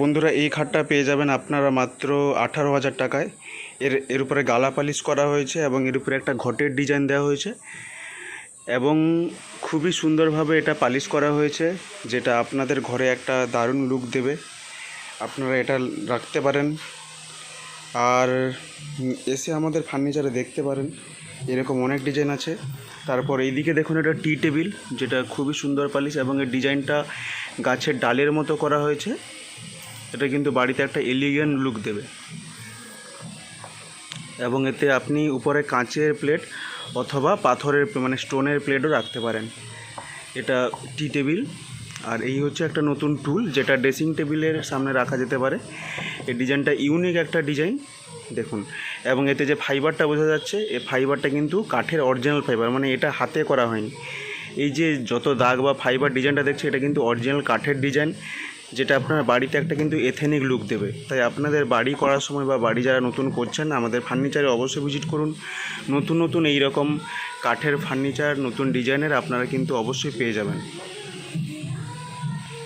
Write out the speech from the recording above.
বন্ধুরা, এই খাটটা পেয়ে যাবেন আপনারা মাত্র আঠারো হাজার টাকায়। এর এর উপরে গালা পালিশ করা হয়েছে এবং এর উপরে একটা ঘটের ডিজাইন দেওয়া হয়েছে। এবং খুবই সুন্দরভাবে এটা পালিশ করা হয়েছে, যেটা আপনাদের ঘরে একটা দারুণ লুক দেবে। আপনারা এটা রাখতে পারেন। আর এসে আমাদের ফার্নিচারে দেখতে পারেন, এরকম অনেক ডিজাইন আছে। তারপর এইদিকে দেখুন এটা টি টেবিল, যেটা খুবই সুন্দর পালিশ এবং এর ডিজাইনটা গাছের ডালের মতো করা হয়েছে। এটা কিন্তু বাড়িতে একটা এলিগেন্ট লুক দেবে। এবং এতে আপনি উপরে কাঁচের প্লেট অথবা পাথরের মানে স্টোনের প্লেটও রাখতে পারেন। এটা টি টেবিল আর এই হচ্ছে একটা নতুন টুল যেটা ড্রেসিং টেবিলের সামনে রাখা যেতে পারে। এই ডিজাইনটা ইউনিক একটা ডিজাইন দেখুন। এবং এতে যে ফাইবারটা বোঝা যাচ্ছে, এই ফাইবারটা কিন্তু কাঠের অরিজিনাল ফাইবার মানে এটা হাতে করা হয়নি। এই যে যত দাগ বা ফাইবার ডিজাইনটা দেখছে, এটা কিন্তু অরিজিনাল কাঠের ডিজাইন যেটা আপনার বাড়িতে একটা কিন্তু এথেনিক লুক দেবে। তাই আপনাদের বাড়ি করার সময় বা বাড়ি যারা নতুন করছেন, আমাদের ফার্নিচারে অবশ্যই ভিজিট করুন। নতুন নতুন এই রকম কাঠের ফার্নিচার নতুন ডিজাইনের আপনারা কিন্তু অবশ্যই পেয়ে যাবেন।